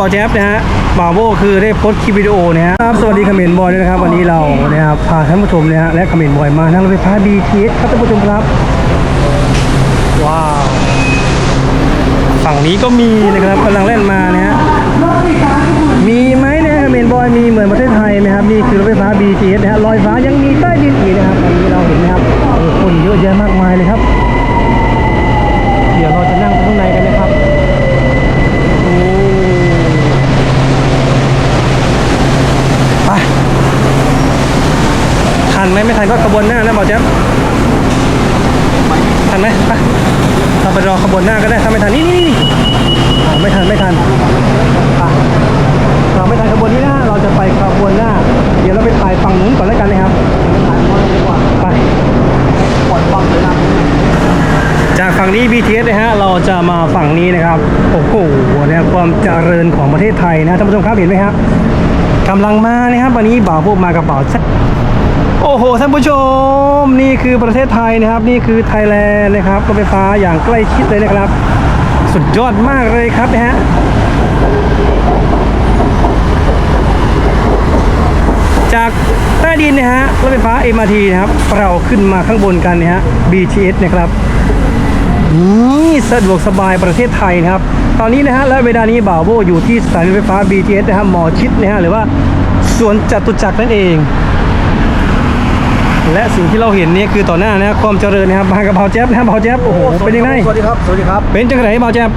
บอแจ๊บนะฮะบ่าวโบคือได้โพสต์คลิปวิดีโอนะครับสวัสดีคอมเขมรบอยด้วยนะครับ วันนี้เรานะครับพาท่านผู้ชมนะฮะและคอมเขมรบอยมานั่งรถไฟฟ้า BTS ครับท่านผู้ชมครับว้าวฝั่งนี้ก็มีนะครับกำลังเล่นมานะฮะมีไหมเนี่ยเขมรบอยมีเหมือนประเทศไทยไหมครับนี่คือรถไฟฟ้า BTS นะฮะลอยฟ้ายังมีใต้ดินอีกนะครับวันนี้เราเห็นนะครับคนเยอะแยะมากมายเลยครับ เดี๋ยวเราจะนั่งข้างในกันนะครับ โอ้ไปทันไหมไม่ทันก็ขบวนหน้านะหมอแจ๊บทันไหมไปเราไปรอ ขบวนหน้าก็ได้ถ้าไม่ทันนี่นี่นี่ไม่ทันไม่ทันเราไม่ทันขบวนนี้นะเราจะไปขบวนหน้า เดี๋ยวเราไปถ่ายฝั่งนู้นก่อนแล้วกันนะครับไปปล่อยฝั่งเลยนะจากฝั่งนี้ BTS นะฮะเราจะมาฝั่งนี้นะครับโอ้โหนี่ความเจริญของประเทศไทยนะท่านผู้ชมครับเห็นไหมครับกำลังมานะครับวันนี้บ่าวพวกมากระเป๋าชัด โอ้โหท่านผู้ชมนี่คือประเทศไทยนะครับ นี่คือไทยแลนด์นะครับรถไฟฟ้าอย่างใกล้ชิดเลยนะครับ สุดยอดมากเลยครับนะฮะจากใต้ดินนะฮะรถไฟฟ้า MRT นะครับ เราขึ้นมาข้างบนกันนะฮะ BTS นะครับนี่สะดวกสบายประเทศไทยนะครับ ตอนนี้นะฮะและเวลานี้บ่าวโบอยู่ที่สถานีรถไฟฟ้า BTS นะฮะหมอชิดนะฮะหรือว่าสวนจตุจักรนั่นเอง และสิ่งที่เราเห็นเนี่ยคือต่อหน้านะฮะความเจริญนะครับมากับเบาแจ๊บนะฮะเบาแจ๊บโอ้โหเป็นยังไงสวัสดีครับสวัสดีครับเป็นจังไหนเบาแจ๊บ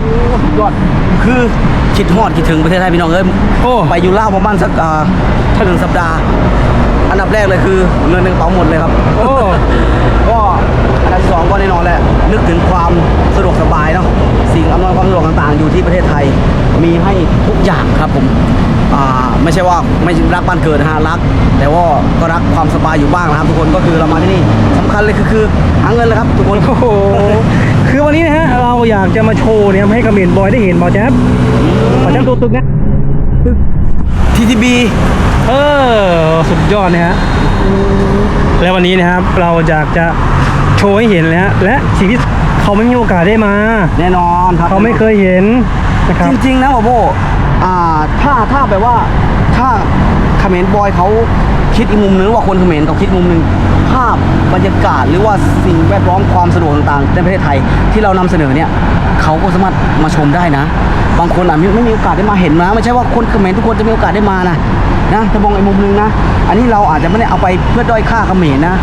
ยอดคือคิดฮอดคิดถึงประเทศไทยพี่น้องเอ้ยโอ้ไปอยู่ล่าวประมาณสักอ่าถ้าหนึ่งสัปดาห์ อันดับแรกเลยคือเงินในกระเป๋าหมดเลยครับโอ้ก็อันดับที่สองก็แน่นอนแหละนึกถึงความสะดวกสบายเนาะสิ่งอำนวยความสะดวกต่างๆ อยู่ที่ประเทศไทยมีให้ทุกอย่างครับผมอ่า ไม่ใช่ว่าไม่รักบ้านเกิดนะฮะรัก แต่ว่าก็รักความสบายอยู่บ้างนะครับทุกคนก็คือเรามาที่นี่สำคัญเลยคือคือหาเงินเลยครับทุกคนโอ้โหคือวันนี้นะฮะเราอยากจะมาโชว์เนี่ยให้กับเมนบอยได้เห็นเบาแจ๊บเบาแจ๊บตัวตึกนะ TTB เออสุดยอดนะฮะแล้ววันนี้นะครับเราอยากจะโชว์ให้เห็นเลยฮะและสิ่งที่เขาไม่มีโอกาสได้มา แน่นอนครับเขาไม่เคยเห็นนะครับจริงๆนะโอโบ อ่าถ้าถ้าแบบว่าถ้าเขมรบอยเขาคิดอีกมุมนึงว่าคนเขมรเขาคิดมุมนึงภาพบรรยากาศหรือว่าสิ่งแวดล้อมความสะดวกต่างๆในประเทศไทยที่เรานำเสนอเนี่ยเขาก็สามารถมาชมได้นะ บางคนอะไม่ไม่มีโอกาสได้มาเห็นนะไม่ใช่ว่าคนเขมรทุกคนจะมีโอกาสได้มานะนะถ้ามองอีมุมนึงนะ อันนี้เราอาจจะไม่ได้เอาไปเพื่อด้อยค่าเขมรนะ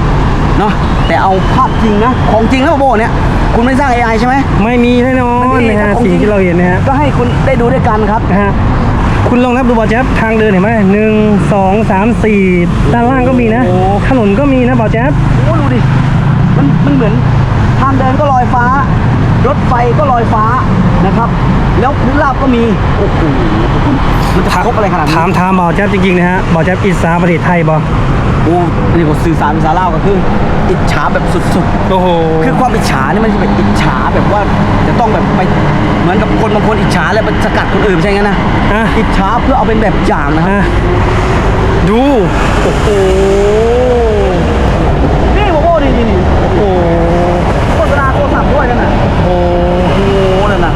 เนาะแต่เอาภาพจริงนะของจริงนะโอโบเนี่ยคุณไม่สร้าง AI ใช่ไหม ไม่มีแน่นอนนะฮะสิ่งที่เราเห็นนะฮะก็ให้คุณได้ดูด้วยกันครับ นะฮะคุณลองนับดูบอลแจ๊บทางเดินเห็นไหมหนึ่งสองสามสี่ด้านล่างก็มีนะ โอ้ถนนก็มีนะบอลแจ๊บโอ้ดูดิมันมันเหมือนทางเดินก็ลอยฟ้า รถไฟก็ลอยฟ้านะครับ แล้วพื้นราบก็มีโอ้โหมันจะครบอะไรขนาดนี้ถามถามบอลแจ๊บจริงๆนะฮะบอลแจ๊บอิสาประเทศไทยบอโอ้นี่ก็สื่อสารภาษาลาวก็คืออิจฉาแบบสุดโอ้โหๆคือความอิจฉานี่มันจะเป็นอิจฉาแบบว่าจะต้องแบบไปเหมือนกับคนบางคนอิจฉาแล้วไปสกัดคนอื่นไม่ใช่งั้นนะอะอิจฉาเพื่อเอาเป็นแบบอย่างนะครับอะดูโอ้โหนี่โอ้โหนี่นี่นี่โอ้โห โฆษณาโทรศัพท์ด้วยนั่นน่ะโอ้โหโอ้โหนั่นน่ะ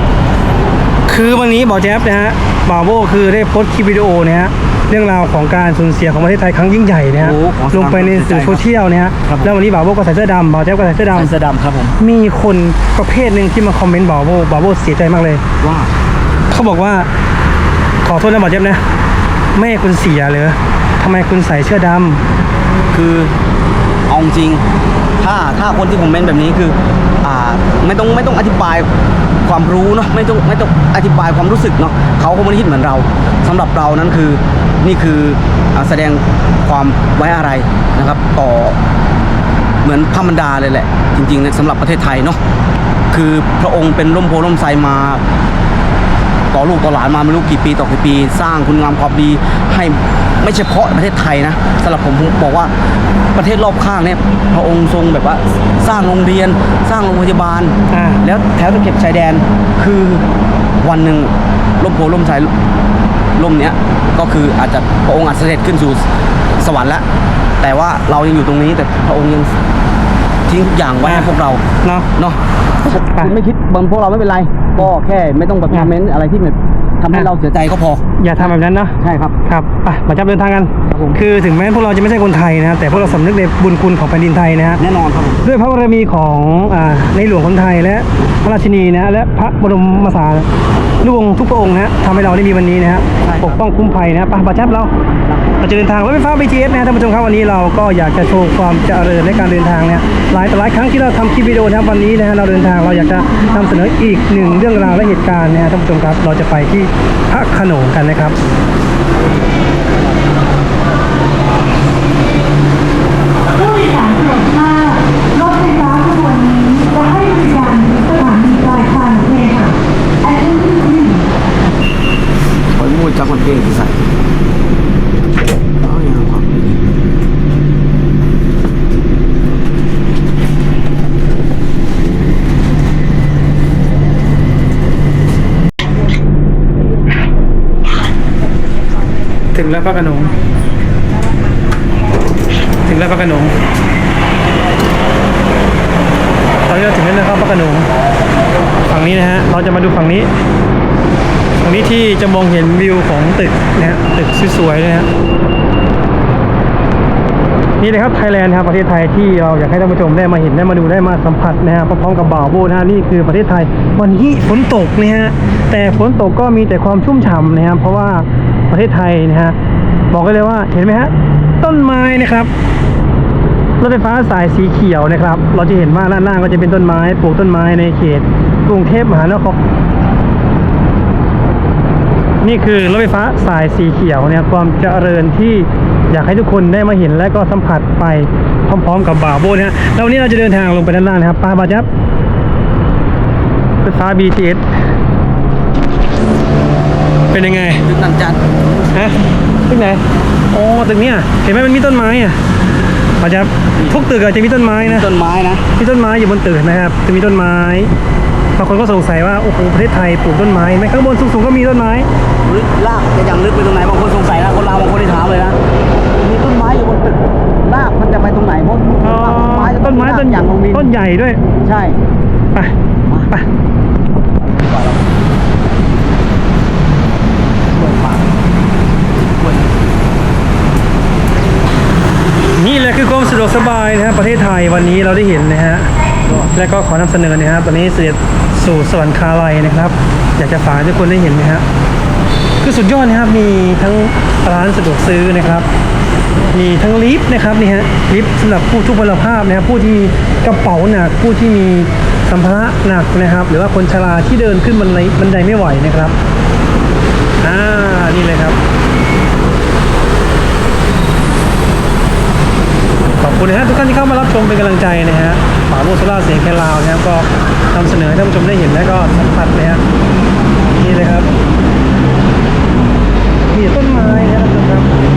คือวันนี้บอแจ๊บนะฮะบาโบคือได้โพสต์คลิปวิดีโอนะฮะเรื่องราวของการสูญเสียของประเทศไทยครั้งยิ่งใหญ่นะฮะโอ้ของลงไปในสื่อโซเชียลนะฮะครับผม แล้ววันนี้บาโบก็ใส่เสื้อดำบาแจ๊บก็ใส่เสื้อใส่ดำเสื้อดำครับผมมีคนประเภทหนึ่งที่มาคอมเมนต์บาโบบาโบเสียใจมากเลย ว่าเขาบอกว่า ขอโทษนะบาแจ๊บนะแม่คุณเสียเหรอทำไมคุณใส่เสื้อดำ คือเอาจริง ถ้าถ้าคนที่ผมเมนแบบนี้คืออ่าไม่ต้องไม่ต้องอธิบายความรู้เนาะไม่ต้องไม่ต้องอธิบายความรู้สึกเนาะเขาก็ไม่ได้คิดเหมือนเราสำหรับเรานั้นคือนี่คืออแสดงความไว้อะไรนะครับ ต่อเหมือนพระมันดาเลยแหละ จริงๆนะสำหรับประเทศไทยเนาะคือพระองค์เป็นร่มโพล่มไทรมาต่อลูกต่อหลานมาไม่รู้กี่ปีต่อกี่ปี สร้างคุณงามความดีให้ ไม่เฉพาะประเทศไทยนะสำหรับผมผมบอกว่าประเทศรอบข้างเนี่ยพระองค์ทรงแบบว่าสร้างโรงเรียนสร้างโรงพยาบาล อ่า แล้วแถวตะเข็บชายแดนคือวันหนึ่งล่มโพล่มไทรล่มเนี้ยก็คืออาจจะพระองค์อาจเสด็จขึ้นสู่สวรรค์แล้วแต่ว่าเรายังอยู่ตรงนี้แต่พระองค์ยังทิ้งทุกอย่างไว้ให้พวกเราเนาะ เนาะคุณไม่คิดบนพวกเราไม่เป็นไร ก็แค่ไม่ต้องแบบคอมเมนต์อะไรที่แบบ ทำให้เราเสียใจก็พอ อย่าทำแบบนั้นเนาะใช่ครับ ครับไปมาจับเดินทางกัน ครับผม คือถึงแม้พวกเราจะไม่ใช่คนไทยนะครับแต่พวกเราสำนึกในบุญคุณของแผ่นดินไทยนะฮะแน่นอนครับผม ด้วยพระบารมีของอ่าในหลวงคนไทยและพระราชินีนะฮะและพระบรมสารีวงศ์ทุกพระองค์นะฮะทำให้เราได้มีวันนี้นะฮะปกป้องคุ้มภัยนะฮะไปมาจับเราเราจะเดินทางรถไฟฟ้า BTS นะฮะท่านผู้ชมครับวันนี้เราก็อยากจะโชว์ความเจริญในการเดินทางเนี่ยหลายต่อหลายครั้งที่เราทำคลิปวิดีโอนะครับวันนี้นะฮะเราเดินทางเราอยากจะนำเสนออีกหนึ่งเรื่องราวและเหตุการณ์นะฮะท่านผู้ชมครับเราจะไปที่พระขนงกันนะครับ ผู้โดยสารโปรดทราบรถไฟฟ้าขบวนนี้จะให้บริการถึงสถานีปลายทางเคหะ Attention please ขอมูดจากคนเก่งที่ใส่เอาอย่างครับ ถึงแล้วพระโขนงถึงแล้วพระโขนงตอนนี้เราถึงแล้วนะครับพระโขนงฝั่งนี้นะฮะเราจะมาดูฝั่งนี้ฝั่งนี้ที่จะมองเห็นวิวของตึกนะฮะตึกสวยๆเลยนะฮะนี่เลยครับไทยแลนด์ครับประเทศไทยที่เราอยากให้ท่านผู้ชมได้มาเห็นได้มาดูได้มาสัมผัสนะฮะพร้อมกับบ่าวโบนะฮะนี่คือประเทศไทยวันนี้ฝนตกนะฮะแต่ฝนตกก็มีแต่ความชุ่มฉ่ำนะครับเพราะว่า ประเทศไทยนะฮะบอกได้เลยว่าเห็นไหมฮะต้นไม้นะครับรถไฟฟ้าสายสีเขียวนะครับ เราจะเห็นว่าด้านล่างก็จะเป็นต้นไม้ปลูกต้นไม้ในเขตกรุงเทพมหานครนี่คือรถไฟฟ้าสายสีเขียวเนี่ยความเจริญที่อยากให้ทุกคนได้มาเห็นและก็สัมผัสไปพร้อมๆ กับบ่าวโบนะฮะแล้ววันนี้เราจะเดินทางลงไปด้านล่างนะครับป้าบาจับรถไฟฟ้า BTS เป็นยังไงตึกนันจันทร์ฮะตึกไหนอ๋อตึกเนี้ยเห็นไหมมันมีต้นไม้อะบาจับทุกตึกอาจจะมีต้นไม้นะต้นไม้นะมีต้นไม้อยู่บนตึกนะครับ จะมีต้นไม้บางคนก็สงสัยว่าโอ้โหประเทศไทยปลูกต้นไม้ไหมข้างบนสูงๆก็มีต้นไม้ลึกลากจะยังลึกไปตรงไหนบางคนสงสัยนะคนลาวบางคนที่ถามเลยนะมีต้นไม้อยู่บนตึกลากมันจะไปตรงไหนเพราะอ๋อต้นไม้จะต้นไม้ต้นอย่างลงดินต้นใหญ่ด้วย ใช่ไปไป ช่วยฟังช่วย นี่แหละคือความสะดวกสบายนะครับประเทศไทยวันนี้เราได้เห็นนะฮะ และก็ขอนำเสนอนะครับตอนนี้เสด็จสู่สวรรคาลัยนะครับ อยากจะฝากให้ทุกคนได้เห็นนะฮะคือสุดยอดนะครับมีทั้งร้านสะดวกซื้อนะครับ มีทั้งลิฟต์นะครับนี่ฮะลิฟต์สำหรับผู้ทุพพลภาพนะครับผู้ที่มีกระเป๋าหนักผู้ที่มีสัมภาระหนักนะครับ หรือว่าคนชราที่เดินขึ้นบันไดบันไดไม่ไหวนะครับอ่านี่เลยครับขอบคุณนะฮะทุกท่านที่เข้ามารับชมเป็นกำลังใจนะฮะ มโซล่าเสียงแคลาวนะครับ ก็นำเสนอให้ท่านผู้ชมได้เห็นและก็สัมผัสนะฮะนี่เลยครับมีต้นไม้นะครับ